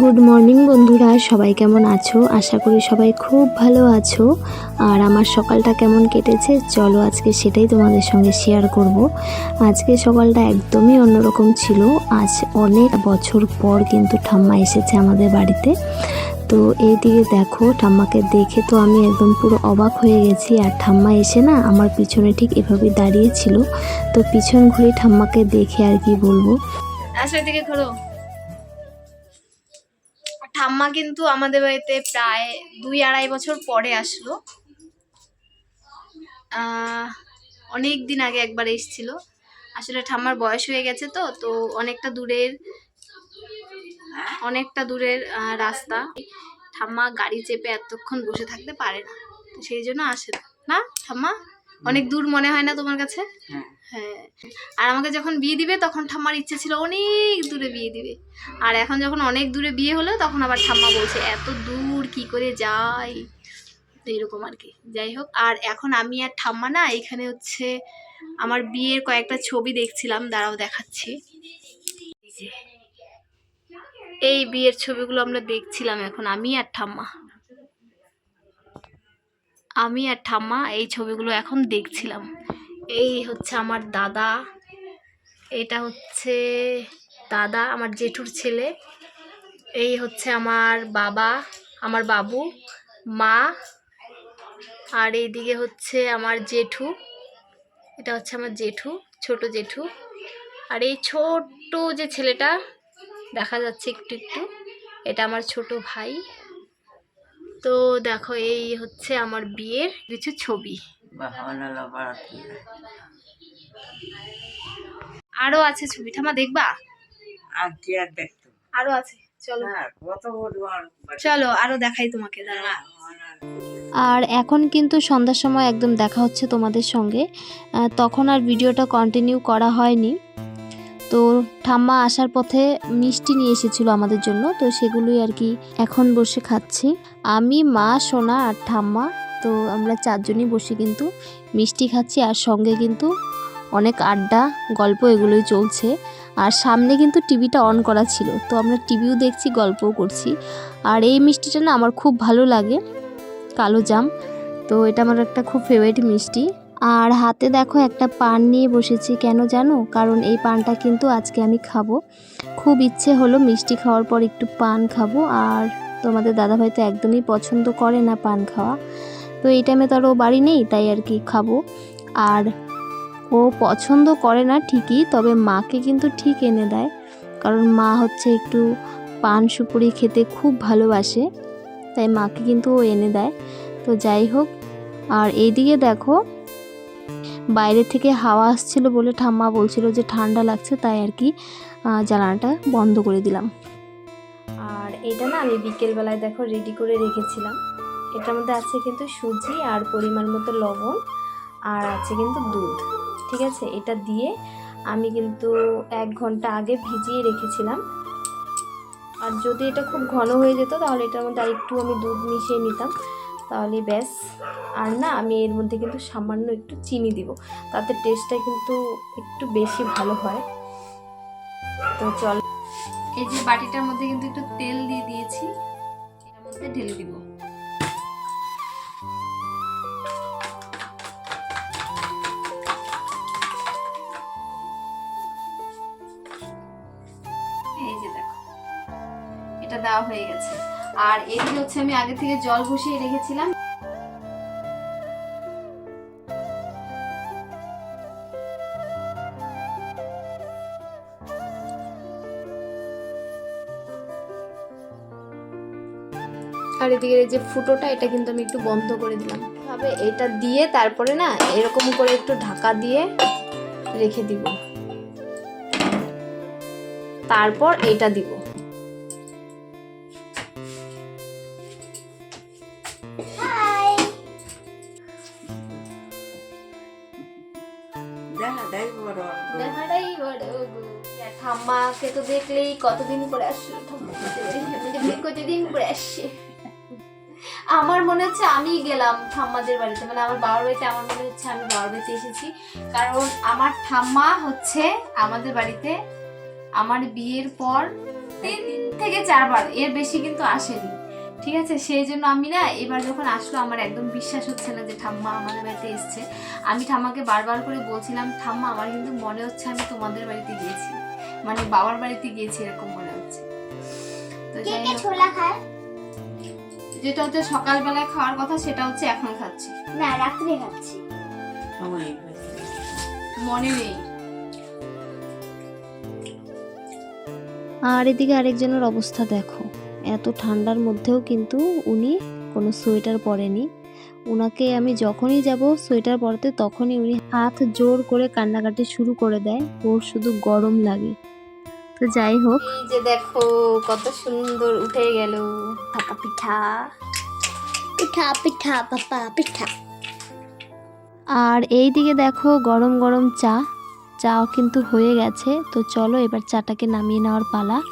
Good morning বন্ধুরা। সবাই কেমন আছো? আশা করি সবাই খুব ভালো আছো। আর আমার সকালটা কেমন কেটেছে, চলো আজকে সেটাই তোমাদের সঙ্গে শেয়ার করব। আজকে সকালটা একদমই অন্যরকম ছিল। আজ অনেক বছর পর কিন্তু ঠাম্মা এসেছে আমাদের বাড়িতে। তো এইদিকে দেখো, ঠাম্মাকে দেখে তো আমি একদম পুরো অবাক হয়ে গেছি। আর ঠাম্মা এসে না আমার পিছনে ঠিক এভাবেই দাঁড়িয়েছিল তো পিছন ঘুরে ঠাম্মাকে দেখে আর কি বলব। আসো এদিকে ঘোরো। ঠাম্মা কিন্তু আমাদের বাড়িতে প্রায় দুই আড়াই বছর পরে আসলো। অনেক দিন আগে একবার এসেছিল। আসলে ঠাম্মার বয়স হয়ে গেছে তো তো অনেকটা দূরের অনেকটা দূরের রাস্তা। ঠাম্মা গাড়ি চেপে এতক্ষণ বসে থাকতে পারে না সেই জন্য আসে না, ঠাম্মা? অনেক দূর মনে হয় না তোমার কাছে? হ্যাঁ। আর আমাকে যখন বিয়ে দিবে তখন ঠাম্মার ইচ্ছে ছিল অনেক দূরে বিয়ে দিবে। আর এখন যখন অনেক দূরে বিয়ে হলো তখন আবার ঠাম্মা বলছে এত দূর কি করে যাই? তো এরকম আর কি। যাই হোক আর এখন আমি আর ঠাম্মা না এখানে হচ্ছে আমার বিয়ের কয়েকটা ছবি দেখছিলাম দাঁড়াও দেখাচ্ছি। এই বিয়ের ছবিগুলো আমরা দেখছিলাম এখন আমি আর ঠাম্মা। আমি আর ঠাম্মা এই ছবিগুলো এখন দেখছিলাম। এই হচ্ছে আমার দাদা, এটা হচ্ছে দাদা, আমার জেঠুর ছেলে। এই হচ্ছে আমার বাবা, আমার বাবু, মা, আর এইদিকে হচ্ছে আমার জেঠু। এটা হচ্ছে আমার জেঠু, ছোট জেঠু। আর এই ছোট্ট যে ছেলেটা, দেখা যাচ্ছে একটু একটু, এটা আমার ছোট ভাই। তো দেখো, এই হচ্ছে আমার বিয়ের কিছু ছবি। আরও আছে ছবি। ঠামা দেখবা? আরও আছে। চলো। চলো, আরও দেখাই তোমাকে আর এখন কিন্তু সন্ধ্যার সময় একদম দেখা হচ্ছে তোমাদের সঙ্গে। তখন আর ভিডিওটা কন্টিনিউ করা হয়নি। তো ঠাম্মা আসার পথে মিষ্টি নিয়ে এসেছিল আমাদের জন্য, তো সেগুলোই আর কি এখন বসে খাচ্ছি। আমি, মা, সোনা আর ঠাম্মা, তো আমরা চারজনই বসে কিন্তু মিষ্টি খাচ্ছি আর সঙ্গে কিন্তু অনেক আড্ডা, গল্প এগুলোই চলছে। আর সামনে কিন্তু টিভিটা অন করা ছিল, তো আমরা টিভিও দেখছি, গল্পও করছি। আর এই মিষ্টিটা না আমার খুব ভালো লাগে, কালো জাম, তো এটা আমার একটা খুব ফেভারিট মিষ্টি। আর হাতে দেখো একটা পান নিয়ে বসেছি, কেন জানো? কারণ এই পানটা কিন্তু আজকে আমি খাব। খুব ইচ্ছে হলো মিষ্টি খাওয়ার পর একটু পান খাব, আর তোমাদের দাদাভাই তো একদমই পছন্দ করে না পান খাওয়া। তো এই টাইমে তো আর ও বাড়ি নেই, তাই আর কি খাব। আর ও পছন্দ করে না ঠিকই, তবে মাকে কিন্তু ঠিক এনে দেয়। কারণ মা হচ্ছে একটু পান সুপুরি খেতে খুব ভালোবাসে, তাই মাকে কিন্তু ও এনে দেয়। তো যাই হোক, আর এইদিকে দেখো বাইরে থেকে হাওয়া আসছিল বলে ঠাম্মা বলছিল যে ঠান্ডা লাগছে, তাই আর কি জ্বালানাটা বন্ধ করে দিলাম। আর এটা না আমি বিকেলবেলায় দেখো রেডি করে রেখেছিলাম। এটার মধ্যে আছে কিন্তু সুজি আর পরিমাণ মতো লবণ আর আছে কিন্তু দুধ, ঠিক আছে? এটা দিয়ে আমি কিন্তু এক ঘণ্টা আগে ভিজিয়ে রেখেছিলাম। আর যদি এটা খুব ঘন হয়ে যেত তাহলে এটার মধ্যে আরেকটু আমি দুধ মিশিয়ে নিতাম। তাহলে ব্যাস। আর না, আমি এর মধ্যে কিন্তু সামান্য একটু চিনি দিব। তাতে টেস্টটা কিন্তু একটু বেশি ভালো হয়। তো চল। এই যে বাটিটার মধ্যে কিন্তু একটু তেল দিয়ে দিয়েছি। এর মধ্যে ঢেলে দিব। এই যে দেখো, এটা দেওয়া হয়ে গেছে। আর এদিকে হচ্ছে আমি আগে থেকে জল বসিয়ে রেখেছিলাম। আর এদিকে যে ফুটোটা, এটা কিন্তু আমি একটু বন্ধ করে দিলাম। তবে এটা দিয়ে তারপরে না এরকম করে একটু ঢাকা দিয়ে রেখে দিব। তারপর এটা দিব। দেখা দেখ বড় দেখাটাই বড় ঠাম্মাকে তো দেখলেই কতদিন পরে আসলো কতদিন পরে আসছে। আমার মনে হচ্ছে আমি গেলাম ঠাম্মাদের বাড়িতে মানে আমার বাবার বাড়িতে আমার মনে হচ্ছে আমি বাবার বাড়িতে এসেছি। কারণ আমার ঠাম্মা হচ্ছে আমাদের বাড়িতে আমার বিয়ের পর তিন থেকে চারবার এর বেশি কিন্তু আসেনি। ঠিক আছে? সেই জন্য আমি না এবার যখন আসলো আমার একদম বিশ্বাস হচ্ছে না যে ঠাম্মা আমাদের বাড়িতে এসছে। আমি ঠাম্মাকে বারবার করে বলছিলাম ঠাম্মা আমার কিন্তু মনে হচ্ছে আমি তোমাদের বাড়িতে গিয়েছি। মানে বাবার বাড়িতে গিয়েছি এরকম মনে হচ্ছে। তো কে যাই কে হোক, ছোলা খায়? যেটা হচ্ছে সকালবেলায় খাওয়ার কথা সেটা হচ্ছে এখন খাচ্ছি। না রাত্রে খাচ্ছি। মনে নেই। আর এদিকে আরেকজনের অবস্থা দেখো। এত ঠান্ডার মধ্যেও কিন্তু উনি কোনো সোয়েটার পরেনি উনাকে আমি যখনই যাব সোয়েটার পরতে তখনই উনি হাত জোর করে কান্নাকাটি শুরু করে দেয় ওর শুধু গরম লাগে। তো যাই হোক। যে দেখো কত সুন্দর উঠে গেল। পাপা পিঠা। পিঠা পিঠা পাপা পিঠা। আর এই দিকে দেখো গরম গরম চা। চা কিন্তু হয়ে গেছে তো চলো এবার চাটাকে নামিয়ে নেওয়ার পালা।